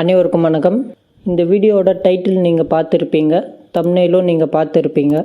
அனைவருக்கும் வணக்கம். இந்த வீடியோவோட டைட்டில் நீங்கள் பார்த்துருப்பீங்க. தம்னையிலும் நீங்கள் பார்த்துருப்பீங்க.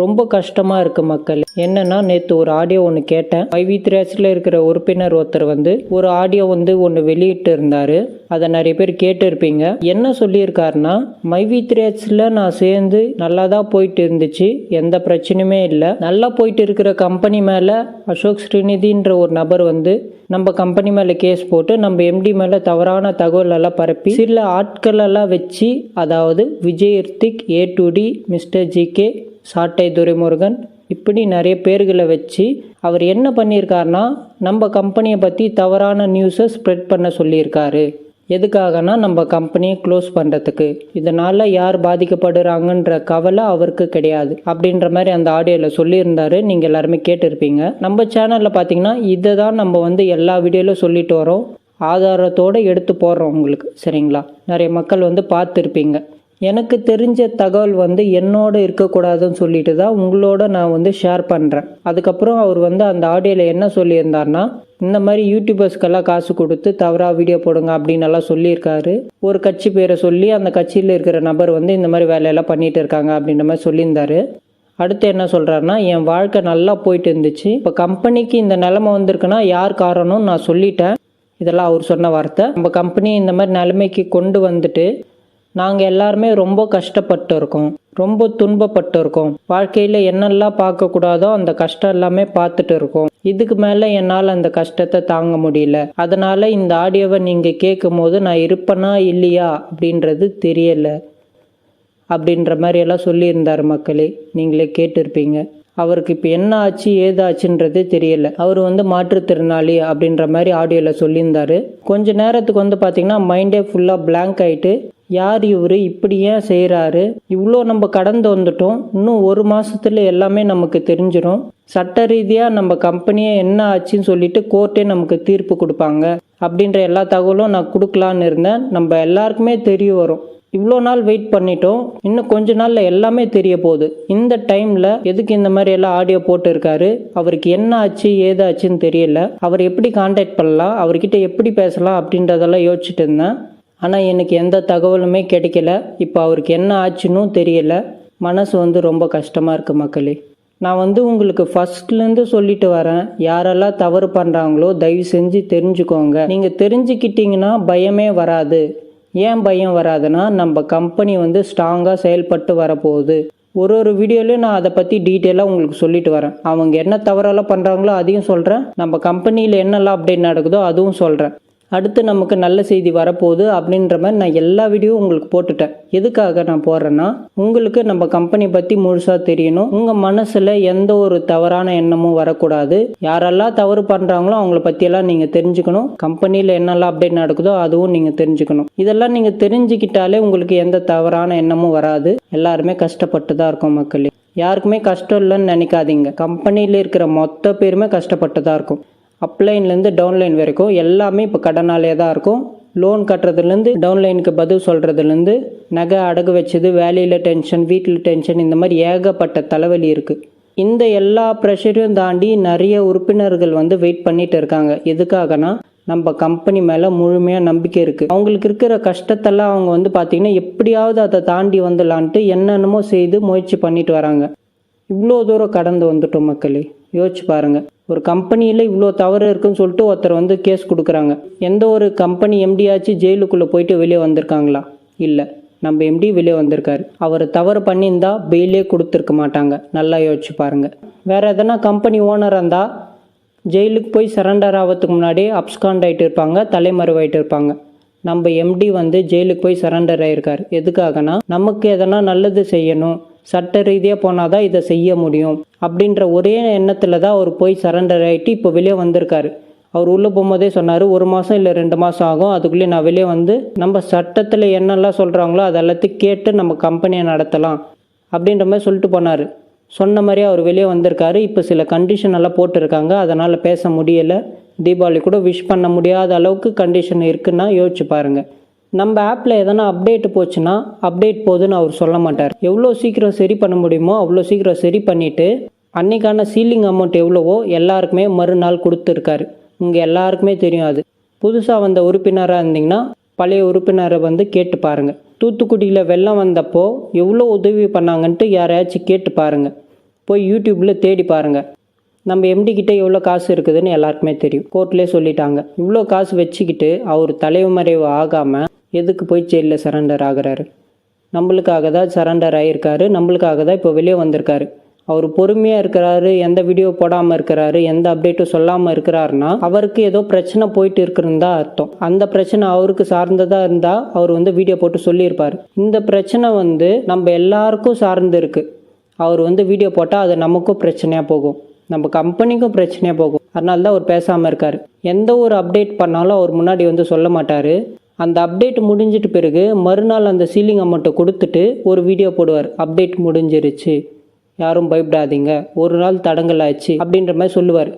ரொம்ப கஷ்டமாக இருக்குது மக்கள். என்னன்னா நேற்று ஒரு ஆடியோ ஒன்று கேட்டேன். ஐவி திரேஸில் e இருக்கிற உறுப்பினர் ஒருத்தர் வந்து ஒரு ஆடியோ வந்து ஒன்று வெளியிட்டு இருந்தார். அதை நிறைய பேர் கேட்டிருப்பீங்க. என்ன சொல்லியிருக்காருன்னா மைவி திரேஸில் e நான் சேர்ந்து நல்லா தான் போயிட்டு இருந்துச்சு. எந்த பிரச்சனையுமே இல்லை. நல்லா போயிட்டு இருக்கிற கம்பெனி மேலே அசோக் ஸ்ரீநிதின்ற ஒரு நபர் வந்து நம்ம கம்பெனி மேலே கேஸ் போட்டு நம்ம எம்டி மேலே தவறான தகவலெல்லாம் பரப்பி சில ஆட்களெல்லாம் வச்சு அதாவது Vijay Hrithik A to D mister GK Sattai Duraimurugan. இப்படி நிறைய பேர்களை வச்சு அவர் என்ன பண்ணியிருக்காருனா நம்ம கம்பெனியை பற்றி தவறான நியூஸை ஸ்ப்ரெட் பண்ண சொல்லியிருக்காரு. எதுக்காகனா நம்ம கம்பெனியை க்ளோஸ் பண்ணுறதுக்கு இதனால் யார் பாதிக்கப்படுறாங்கன்ற கவலை அவருக்கு கிடையாது. அப்படின்ற மாதிரி அந்த ஆடியோவில் சொல்லியிருந்தாரு. நீங்கள் எல்லாருமே கேட்டிருப்பீங்க. நம்ம சேனலில் பார்த்தீங்கன்னா இதை தான் நம்ம வந்து எல்லா வீடியோவிலும் சொல்லிட்டு வரோம். ஆதாரத்தோடு எடுத்து போடுறோம் உங்களுக்கு. சரிங்களா? நிறைய மக்கள் வந்து பார்த்துருப்பீங்க. எனக்கு தெரிஞ்ச தகவல் வந்து என்னோட இருக்கக்கூடாதுன்னு சொல்லிட்டு தான் உங்களோட நான் வந்து ஷேர் பண்ணுறேன் அதுக்கப்புறம் அவர் வந்து அந்த ஆடியோவில் என்ன சொல்லியிருந்தார்னா இந்த மாதிரி யூடியூபர்ஸ்க்கெல்லாம் காசு கொடுத்து தவறாக வீடியோ போடுங்க அப்படின்னு எல்லாம் சொல்லியிருக்காரு. ஒரு கட்சி பேரை சொல்லி அந்த கட்சியில் இருக்கிற நபர் வந்து இந்த மாதிரி வேலையெல்லாம் பண்ணிட்டு இருக்காங்க அப்படின்ற மாதிரி சொல்லியிருந்தாரு. அடுத்து என்ன சொல்கிறாருன்னா என் வாழ்க்கை நல்லா போயிட்டு இருந்துச்சு. இப்போ கம்பெனிக்கு இந்த நிலமை வந்திருக்குன்னா யார் காரணம்னு நான் சொல்லிட்டேன். இதெல்லாம் அவர் சொன்ன வார்த்தை. நம்ம கம்பெனி இந்த மாதிரி நிலைமைக்கு கொண்டு வந்துட்டு நாங்கள் எல்லாருமே ரொம்ப கஷ்டப்பட்டு இருக்கோம் ரொம்ப துன்பப்பட்டு இருக்கோம் வாழ்க்கையில் என்னெல்லாம் பார்க்கக்கூடாதோ அந்த கஷ்டம் எல்லாமே பார்த்துட்டு இருக்கோம். இதுக்கு மேலே என்னால் அந்த கஷ்டத்தை தாங்க முடியல. அதனால் இந்த ஆடியோவை நீங்கள் கேட்கும் போது நான் இருப்பேனா இல்லையா அப்படின்றது தெரியலை. அப்படின்ற மாதிரி எல்லாம் சொல்லியிருந்தார் மக்களே. நீங்களே கேட்டிருப்பீங்க. அவருக்கு இப்போ என்ன ஆச்சு ஏதாச்சுன்றதே தெரியல. அவர் வந்து மாற்றுத்திறனாளி அப்படின்ற மாதிரி ஆடியோவில் சொல்லியிருந்தார். கொஞ்ச நேரத்துக்கு வந்து பார்த்தீங்கன்னா மைண்டே ஃபுல்லாக பிளாங்க் ஆயிட்டு யார் இவர்? இப்படி ஏன் செய்கிறாரு இவ்வளோ நம்ம கடந்து வந்துட்டோம். இன்னும் ஒரு மாதத்துல எல்லாமே நமக்கு தெரிஞ்சிடும் சட்ட ரீதியாக நம்ம கம்பெனியே என்ன ஆச்சுன்னு சொல்லிட்டு கோர்ட்டே நமக்கு தீர்ப்பு கொடுப்பாங்க. அப்படின்ற எல்லா தகவலும் நான் கொடுக்கலான்னு இருந்தேன். நம்ம எல்லாருக்குமே தெரிய வரும். இவ்வளோ நாள் வெயிட் பண்ணிட்டோம். இன்னும் கொஞ்ச நாளில் எல்லாமே தெரிய போகுது. இந்த டைமில் எதுக்கு இந்த மாதிரி எல்லாம் ஆடியோ போட்டிருக்காரு? அவருக்கு என்ன ஆச்சு ஏதாச்சுன்னு தெரியல. அவர் எப்படி காண்டாக்ட் பண்ணலாம்? அவர்கிட்ட எப்படி பேசலாம்? அப்படின்றதெல்லாம் யோசிச்சுட்டு இருந்தேன். ஆனால் எனக்கு எந்த தகவலுமே கிடைக்கல. இப்போ அவருக்கு என்ன ஆச்சுன்னு தெரியல. மனசு வந்து ரொம்ப கஷ்டமாக இருக்குது மக்களே. நான் வந்து உங்களுக்கு ஃபஸ்ட்லேருந்து சொல்லிட்டு வரேன். யாரெல்லாம் தவறு பண்ணுறாங்களோ தயவு செஞ்சு தெரிஞ்சுக்கோங்க. நீங்கள் தெரிஞ்சுக்கிட்டீங்கன்னா பயமே வராது. ஏன் பயம் வராதுன்னா நம்ம கம்பெனி வந்து ஸ்ட்ராங்காக செயல்பட்டு வரப்போகுது. ஒரு ஒரு வீடியோலையும் நான் அதை பற்றி டீட்டெயிலாக உங்களுக்கு சொல்லிட்டு வரேன். அவங்க என்ன தவறெல்லாம் பண்ணுறாங்களோ அதையும் சொல்கிறேன் நம்ம கம்பெனியில் என்னெல்லாம் அப்டேட் நடக்குதோ அதுவும் சொல்கிறேன் அடுத்து நமக்கு நல்ல செய்தி வரப்போகுது அப்படின்ற மாதிரி நான் எல்லா வீடியோவும் உங்களுக்கு போட்டுட்டேன். எதுக்காக நான் போடுறேன்னா உங்களுக்கு நம்ம கம்பெனி பற்றி முழுசாக தெரியணும். உங்கள் மனசில் எந்த ஒரு தவறான எண்ணமும் வரக்கூடாது. யாரெல்லாம் தவறு பண்ணுறாங்களோ அவங்கள பற்றியெல்லாம் நீங்கள் தெரிஞ்சுக்கணும். கம்பெனியில் என்னெல்லாம் அப்டேட் நடக்குதோ அதுவும் நீங்கள் தெரிஞ்சுக்கணும். இதெல்லாம் நீங்கள் தெரிஞ்சுக்கிட்டாலே உங்களுக்கு எந்த தவறான எண்ணமும் வராது. எல்லாருமே கஷ்டப்பட்டு தான் இருக்கோம் மக்களே. யாருக்குமே கஷ்டம் இல்லைன்னு நினைக்காதீங்க. கம்பெனியில் இருக்கிற மொத்த பேருமே கஷ்டப்பட்டு தான் இருக்கும். அப்லைன்லேருந்து டவுன்லைன் வரைக்கும் எல்லாமே இப்போ கடனாலே தான் இருக்கும். லோன் கட்டுறதுலேருந்து டவுன்லைனுக்கு பதில் சொல்கிறதுலேருந்து நகை அடகு வச்சது வேலையில் டென்ஷன் வீட்டில் டென்ஷன் இந்த மாதிரி ஏகப்பட்ட தலைவலி இருக்குது இந்த எல்லா ப்ரெஷரையும் தாண்டி நிறைய உறுப்பினர்கள் வந்து வெயிட் பண்ணிட்டு இருக்காங்க. எதுக்காகனா நம்ம கம்பெனி மேலே முழுமையாக நம்பிக்கை இருக்குது அவங்களுக்கு இருக்கிற கஷ்டத்தெல்லாம் அவங்க வந்து பார்த்திங்கன்னா எப்படியாவது அதை தாண்டி வந்துடலான்ட்டு என்னென்னமோ செய்து முயற்சி பண்ணிட்டு வராங்க. இவ்வளோ தூரம் கடந்து வந்துட்டோம் மக்களே. யோசிச்சு பாருங்கள் ஒரு கம்பெனியில் இவ்வளோ தவறு இருக்குன்னு சொல்லிட்டு ஒருத்தர் வந்து கேஸ் கொடுக்குறாங்க. எந்த ஒரு கம்பெனி எம்டியாச்சு ஜெயிலுக்குள்ளே போயிட்டு வெளியே வந்திருக்காங்களா? இல்லை. நம்ம எம்டி வெளியே வந்திருக்காரு. அவர் தவறு பண்ணியிருந்தா பெயிலே கொடுத்துருக்க மாட்டாங்க. நல்லா யோசிச்சு பாருங்கள் வேறு எதனா கம்பெனி ஓனராக இருந்தால் ஜெயிலுக்கு போய் சரண்டர் ஆகிறதுக்கு முன்னாடியே அப்ஸ்காண்ட் ஆகிட்டு இருப்பாங்க தலைமறைவாயிட்டு இருப்பாங்க. நம்ம எம்டி வந்து ஜெயிலுக்கு போய் சரண்டர் ஆகியிருக்கார் எதுக்காகனா நமக்கு எதனா நல்லது செய்யணும். சட்ட ரீதியாக போனால் தான் இதை செய்ய முடியும். அப்படின்ற ஒரே எண்ணத்தில் தான் அவர் போய் சரண்டர் ஆகிட்டு இப்போ வெளியே வந்திருக்காரு. அவர் உள்ளே போகும்போதே சொன்னார் ஒரு மாதம் இல்லை ரெண்டு மாதம் ஆகும். அதுக்குள்ளே நான் வெளியே வந்து நம்ம சட்டத்தில் என்னெல்லாம் சொல்கிறாங்களோ அது எல்லாத்தையும் கேட்டு நம்ம கம்பெனியை நடத்தலாம். அப்படின்ற மாதிரி சொல்லிட்டு போனார். சொன்ன மாதிரியே அவர் வெளியே வந்திருக்காரு. இப்போ சில கண்டிஷன் எல்லாம் போட்டிருக்காங்க. அதனால் பேச முடியலை. தீபாவளி கூட விஷ் பண்ண முடியாத அளவுக்கு கண்டிஷன் இருக்குன்னா யோசிச்சு பாருங்கள் நம்ம ஆப்பில் எதனா அப்டேட் போச்சுன்னா அப்டேட் போதுன்னு அவர் சொல்ல மாட்டார். எவ்வளோ சீக்கிரம் சரி பண்ண முடியுமோ அவ்வளோ சீக்கிரம் சரி பண்ணிவிட்டு அன்னைக்கான சீலிங் அமௌண்ட் எவ்வளவோ எல்லாருக்குமே மறுநாள் கொடுத்துருக்காரு. உங்கள் எல்லாருக்குமே தெரியும் அது. புதுசாக வந்த உறுப்பினராக இருந்தீங்கன்னா பழைய உறுப்பினரை வந்து கேட்டு பாருங்கள் தூத்துக்குடியில் வெள்ளம் வந்தப்போ எவ்வளோ உதவி பண்ணாங்கன்ட்டு யாரையாச்சும் கேட்டு பாருங்கள் போய் யூடியூப்பில் தேடி பாருங்கள் நம்ம எம்டிக்கிட்ட எவ்வளோ காசு இருக்குதுன்னு எல்லாருக்குமே தெரியும். கோர்ட்லேயே சொல்லிட்டாங்க. இவ்வளோ காசு வச்சுக்கிட்டு அவர் தலைமறைவு ஆகாமல் எதுக்கு போய் ஜெயிலில் சரண்டர் ஆகிறாரு? நம்மளுக்காக தான் சரண்டர் ஆகியிருக்காரு நம்மளுக்காக தான் இப்போ வெளியே வந்திருக்காரு. அவர் பொறுமையாக இருக்கிறாரு எந்த வீடியோ போடாமல் இருக்கிறாரு எந்த அப்டேட்டும் சொல்லாமல் இருக்கிறாருன்னா அவருக்கு ஏதோ பிரச்சனை போயிட்டு இருக்குன்னு தான் அர்த்தம். அந்த பிரச்சனை அவருக்கு சார்ந்ததாக இருந்தால் அவர் வந்து வீடியோ போட்டு சொல்லியிருப்பார். இந்த பிரச்சனை வந்து நம்ம எல்லாருக்கும் சார்ந்து இருக்குது அவர் வந்து வீடியோ போட்டால் அது நமக்கும் பிரச்சனையாக போகும். நம்ம கம்பெனிக்கும் பிரச்சனையாக போகும். அதனால தான் அவர் பேசாமல் இருக்கார். எந்த ஒரு அப்டேட் பண்ணாலும் அவர் முன்னாடி வந்து சொல்ல மாட்டார். அந்த அப்டேட் முடிஞ்சிட்டு பிறகு மறுநாள் அந்த சீலிங் அமௌண்ட்டை கொடுத்துட்டு ஒரு வீடியோ போடுவார். அப்டேட் முடிஞ்சிருச்சு. யாரும் பயப்படாதீங்க. ஒரு நாள் தடங்கலாச்சு அப்படின்ற மாதிரி சொல்லுவார்.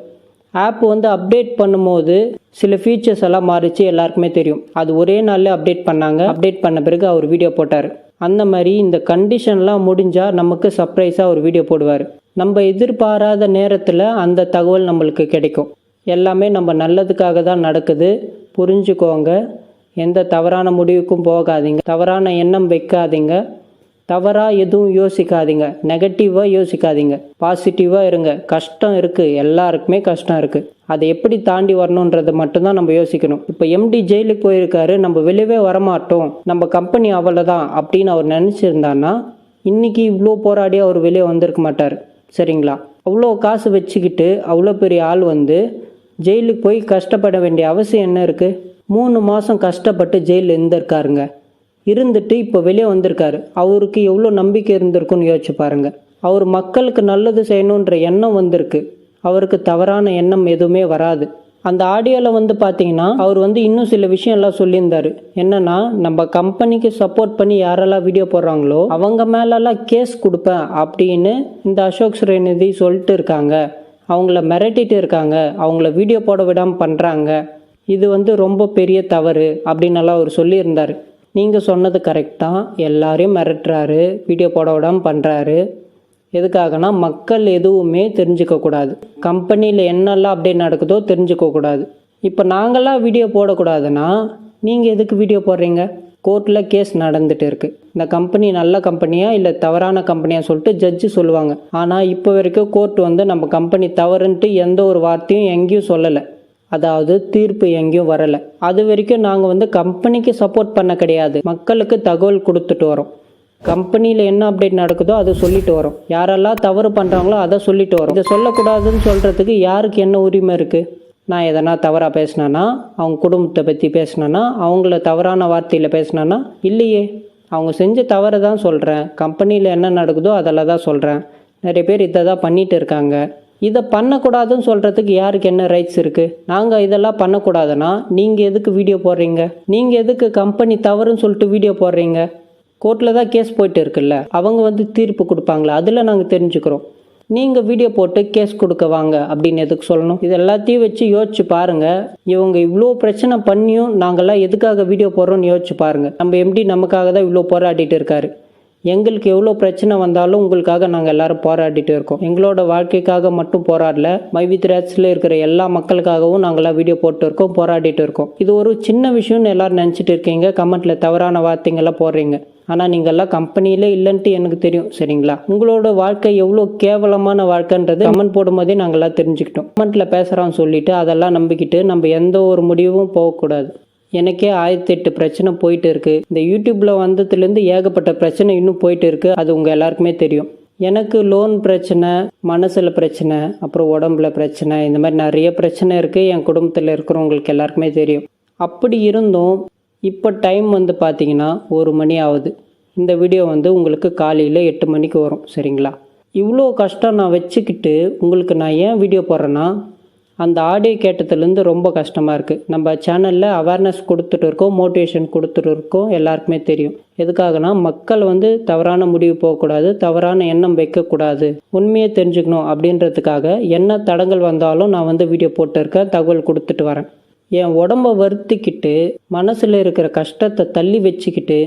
ஆப் வந்து அப்டேட் பண்ணும்போது சில ஃபீச்சர்ஸ் எல்லாம் மாறிச்சு எல்லாருக்குமே தெரியும். அது ஒரே நாளில் அப்டேட் பண்ணாங்க. அப்டேட் பண்ண பிறகு அவர் வீடியோ போட்டார். அந்த மாதிரி இந்த கண்டிஷன்லாம் முடிஞ்சால் நமக்கு சர்ப்ரைஸாக ஒரு வீடியோ போடுவார். நம்ம எதிர்பாராத நேரத்தில் அந்த தகவல் நம்மளுக்கு கிடைக்கும். எல்லாமே நம்ம நல்லதுக்காக தான் நடக்குது. புரிஞ்சுக்கோங்க. எந்த தவறான முடிவுக்கும் போகாதீங்க. தவறான எண்ணம் வைக்காதீங்க. தவறாக எதுவும் யோசிக்காதீங்க. நெகட்டிவாக யோசிக்காதீங்க. பாசிட்டிவாக இருங்க. கஷ்டம் இருக்குது எல்லாருக்குமே கஷ்டம் இருக்குது அதை எப்படி தாண்டி வரணுன்றதை மட்டும்தான் நம்ம யோசிக்கணும். இப்போ எம்டி ஜெயிலுக்கு போயிருக்காரு. நம்ம வெளியவே வரமாட்டோம். நம்ம கம்பெனி அவ்வளோதான் அப்படின்னு அவர் நினச்சிருந்தான்னா இன்னைக்கு இவ்வளோ போராடி அவர் வெளியே வந்திருக்க மாட்டார். சரிங்களா? அவ்வளோ காசு வச்சுக்கிட்டு அவ்வளோ பெரிய ஆள் வந்து ஜெயிலுக்கு போய் கஷ்டப்பட வேண்டிய அவசியம் என்ன இருக்குது மூணு மாதம் கஷ்டப்பட்டு ஜெயிலில் இருந்திருக்காருங்க. இருந்துட்டு இப்போ வெளியே வந்திருக்காரு. அவருக்கு எவ்வளோ நம்பிக்கை இருந்திருக்குன்னு யோசிச்சு பாருங்க. அவர் மக்களுக்கு நல்லது செய்யணுன்ற எண்ணம் வந்திருக்கு. அவருக்கு தவறான எண்ணம் எதுவுமே வராது. அந்த ஆடியோவில் வந்து பார்த்தீங்கன்னா அவர் வந்து இன்னும் சில விஷயம் எல்லாம் சொல்லியிருந்தாரு. என்னன்னா நம்ம கம்பெனிக்கு சப்போர்ட் பண்ணி யாரெல்லாம் வீடியோ போடுறாங்களோ அவங்க மேலெல்லாம் கேஸ் கொடுப்பேன் அப்படின்னு இந்த அசோக் ஸ்ரீநிதி சொல்லிட்டு இருக்காங்க. அவங்கள மிரட்டிட்டு இருக்காங்க. அவங்கள வீடியோ போட விடாமல் பண்ணுறாங்க இது வந்து ரொம்ப பெரிய தவறு அப்படின்னுலாம் அவர் சொல்லியிருந்தார். நீங்கள் சொன்னது கரெக்ட் தான். எல்லாரையும் மிரட்டுறாரு. வீடியோ போட விடாமல் பண்ணுறாரு எதுக்காகனா மக்கள் எதுவுமே தெரிஞ்சுக்கக்கூடாது கம்பெனியில் என்னெல்லாம் அப்படியே நடக்குதோ தெரிஞ்சுக்கக்கூடாது இப்போ நாங்களாம் வீடியோ போடக்கூடாதுன்னா நீங்கள் எதுக்கு வீடியோ போடுறீங்க? கோர்ட்டில் கேஸ் நடந்துட்டு இருக்கு இந்த கம்பெனி நல்ல கம்பெனியா இல்லை தவறான கம்பெனியா சொல்லிட்டு ஜட்ஜு சொல்லுவாங்க. ஆனால் இப்போ வரைக்கும் கோர்ட் வந்து நம்ம கம்பெனி தவறுன்ட்டு எந்த ஒரு வார்த்தையும் எங்கேயும் சொல்லலை. அதாவது தீர்ப்பு எங்கேயும் வரலை. அது வரைக்கும் நாங்கள் வந்து கம்பெனிக்கு சப்போர்ட் பண்ண கிடையாது. மக்களுக்கு தகவல் கொடுத்துட்டு வரோம். கம்பெனியில் என்ன அப்டேட் நடக்குதோ அதை சொல்லிட்டு வரோம். யாரெல்லாம் தவறு பண்ணுறாங்களோ அதை சொல்லிட்டு வரோம். இதை சொல்லக்கூடாதுன்னு சொல்கிறதுக்கு யாருக்கு என்ன உரிமை இருக்குது நான் எதனா தவறாக பேசினேன்னா அவங்க குடும்பத்தை பற்றி பேசினேன்னா அவங்கள தவறான வார்த்தையில் பேசினேன்னா இல்லையே. அவங்க செஞ்ச தவறை தான் சொல்கிறேன் கம்பெனியில் என்ன நடக்குதோ அதெல்லாம் தான் சொல்கிறேன் நிறைய பேர் இதை தான் பண்ணிகிட்டு இருக்காங்க. இதை பண்ணக்கூடாதுன்னு சொல்கிறதுக்கு யாருக்கு என்ன ரைட்ஸ் இருக்குது நாங்கள் இதெல்லாம் பண்ணக்கூடாதுன்னா நீங்கள் எதுக்கு வீடியோ போடுறீங்க? நீங்கள் எதுக்கு கம்பெனி தவறுன்னு சொல்லிட்டு வீடியோ போடுறீங்க? கோர்ட்டில் தான் கேஸ் போயிட்டு இருக்குல்ல. அவங்க வந்து தீர்ப்பு கொடுப்பாங்களா? அதில் நாங்கள் தெரிஞ்சுக்கிறோம். நீங்கள் வீடியோ போட்டு கேஸ் கொடுக்க வாங்க அப்படின்னு எதுக்கு சொல்லணும்? இது எல்லாத்தையும் வச்சு யோசிச்சு பாருங்க. இவங்க இவ்வளோ பிரச்சனை பண்ணியும் நாங்கள்லாம் எதுக்காக வீடியோ போடுறோம்னு யோசிச்சு பாருங்க. நம்ம எம்டி நமக்காக தான் இவ்வளோ போராடிட்டு இருக்காரு. எங்களுக்கு எவ்வளோ பிரச்சனை வந்தாலும் உங்களுக்காக நாங்கள் எல்லாரும் போராடிட்டு இருக்கோம். எங்களோட வாழ்க்கைக்காக மட்டும் போராடல. மைவித் இருக்கிற எல்லா மக்களுக்காகவும் நாங்களாம் வீடியோ போட்டு இருக்கோம் போராடிட்டு இருக்கோம். இது ஒரு சின்ன விஷயம்னு எல்லாரும் நினச்சிட்டு இருக்கீங்க. கமெண்ட்டில் தவறான வார்த்தைங்கெல்லாம் போடுறீங்க. ஆனால் நீங்கள்லாம் கம்பெனியிலே இல்லைன்ட்டு எனக்கு தெரியும் சரிங்களா? உங்களோட வாழ்க்கை எவ்வளோ கேவலமான வாழ்க்கைன்றது கமெண்ட் போடும்போதே நாங்கள்லாம் தெரிஞ்சுக்கிட்டோம். கமெண்ட்டில் பேசுகிறான்னு சொல்லிட்டு அதெல்லாம் நம்பிக்கிட்டு நம்ம எந்த ஒரு முடிவும் போகக்கூடாது. எனக்கே ஆயிரத்தி எட்டு பிரச்சனை போயிட்டு இருக்குது இந்த யூடியூப்பில் வந்ததுலேருந்து ஏகப்பட்ட பிரச்சனை இன்னும் போயிட்டு இருக்குது அது உங்கள் எல்லாருக்குமே தெரியும். எனக்கு லோன் பிரச்சனை மனசில் பிரச்சனை அப்புறம் உடம்புல பிரச்சனை இந்த மாதிரி நிறைய பிரச்சனை இருக்குது என் குடும்பத்தில் இருக்கிறவங்களுக்கு எல்லாருக்குமே தெரியும். அப்படி இருந்தும் இப்போ டைம் வந்து பார்த்தீங்கன்னா ஒரு மணி ஆகுது. இந்த வீடியோ வந்து உங்களுக்கு காலையில் எட்டு மணிக்கு வரும் சரிங்களா? இவ்வளோ கஷ்டம் நான் வச்சுக்கிட்டு உங்களுக்கு நான் ஏன் வீடியோ போடுறேன்னா அந்த ஆடியோ கேட்டதுலேருந்து ரொம்ப கஷ்டமாக இருக்குது நம்ம சேனலில் அவேர்னஸ் கொடுத்துட்டு இருக்கோம் மோட்டிவேஷன் கொடுத்துட்டு இருக்கோம் எல்லாருக்குமே தெரியும். எதுக்காகனா மக்கள் வந்து தவறான முடிவு போகக்கூடாது தவறான எண்ணம் வைக்கக்கூடாது. உண்மையை தெரிஞ்சுக்கணும் அப்படின்றதுக்காக என்ன தடங்கள் வந்தாலும் நான் வந்து வீடியோ போட்டிருக்கேன் தகவல் கொடுத்துட்டு வரேன். என் உடம்ப வருத்திக்கிட்டு மனசில் இருக்கிற கஷ்டத்தை தள்ளி வச்சுக்கிட்டு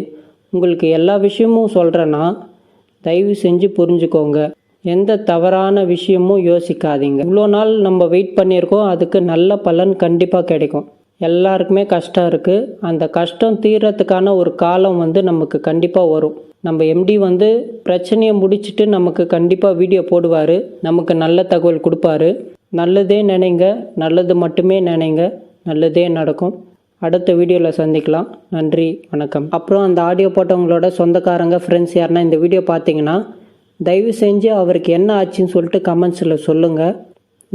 உங்களுக்கு எல்லா விஷயமும் சொல்கிறேன்னா தயவு செஞ்சு புரிஞ்சுக்கோங்க. எந்த தவறான விஷயமும் யோசிக்காதீங்க. இவ்வளோ நாள் நம்ம வெயிட் பண்ணியிருக்கோம் அதுக்கு நல்ல பலன் கண்டிப்பாக கிடைக்கும். எல்லாருக்குமே கஷ்டம் இருக்குது அந்த கஷ்டம் தீர்றதுக்கான ஒரு காலம் வந்து நமக்கு கண்டிப்பாக வரும். நம்ம எம்டி வந்து பிரச்சனையை முடிச்சுட்டு நமக்கு கண்டிப்பாக வீடியோ போடுவார். நமக்கு நல்ல தகவல் கொடுப்பாரு. நல்லதே நினைங்க நல்லது மட்டுமே நினைங்க. நல்லதே நடக்கும். அடுத்த வீடியோவில் சந்திக்கலாம். நன்றி வணக்கம். அப்புறம் அந்த ஆடியோ போட்டவங்களோட சொந்தக்காரங்க ஃப்ரெண்ட்ஸ் யாருன்னா இந்த வீடியோ பார்த்தீங்கன்னா தயவு செஞ்சு அவருக்கு என்ன ஆச்சுன்னு சொல்லிட்டு கமெண்ட்ஸில் சொல்லுங்கள்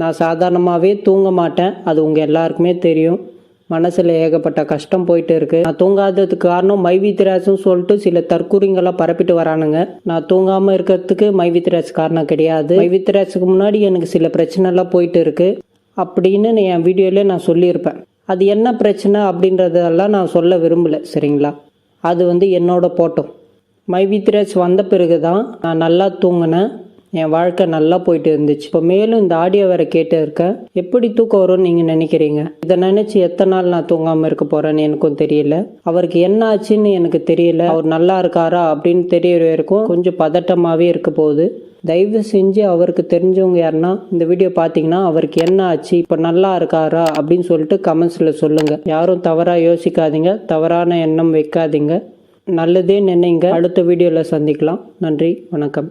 நான் சாதாரணமாகவே தூங்க மாட்டேன். அது உங்கள் எல்லாருக்குமே தெரியும். மனசில் ஏகப்பட்ட கஷ்டம் போயிட்டு இருக்கு. நான் தூங்காததுக்கு காரணம் மைவி சொல்லிட்டு சில தற்கூறிங்களாம் பரப்பிட்டு வரானுங்க. நான் தூங்காமல் இருக்கிறதுக்கு மைவித்ராஸ் காரணம் கிடையாது. மைவித்ராஸுக்கு முன்னாடி எனக்கு சில பிரச்சனைலாம் போயிட்டு இருக்கு. அப்படின்னு நான் என் வீடியோவில் நான் சொல்லியிருப்பேன். அது என்ன பிரச்சனை அப்படின்றதெல்லாம் நான் சொல்ல விரும்பலை சரிங்களா? அது வந்து என்னோட போட்டோம். மை திராஸ் வந்த பிறகு தான் நான் நல்லா தூங்கினேன். என் வாழ்க்கை நல்லா போயிட்டு இருந்துச்சு. இப்போ மேலும் இந்த ஆடியோ வேற கேட்டு இருக்கேன் எப்படி தூக்கம் வரும்னு நீங்கள் நினைக்கிறீங்க? இதை நினச்சி எத்தனை நாள் நான் தூங்காமல் இருக்க போகிறேன்னு எனக்கும் தெரியல. அவருக்கு என்ன ஆச்சுன்னு எனக்கு தெரியல. அவர் நல்லா இருக்காரா அப்படின்னு தெரியற வரைக்கும் கொஞ்சம் பதட்டமாகவே இருக்க போகுது. தயவு செஞ்சு அவருக்கு தெரிஞ்சவங்க யாருன்னா இந்த வீடியோ பார்த்தீங்கன்னா அவருக்கு என்ன ஆச்சு இப்போ நல்லா இருக்காரா அப்படின்னு சொல்லிட்டு கமெண்ட்ஸில் சொல்லுங்கள் யாரும் தவறாக யோசிக்காதீங்க. தவறான எண்ணம் வைக்காதீங்க. நல்லதே நினைங்க. அடுத்த வீடியோவில் சந்திக்கலாம். நன்றி. வணக்கம்.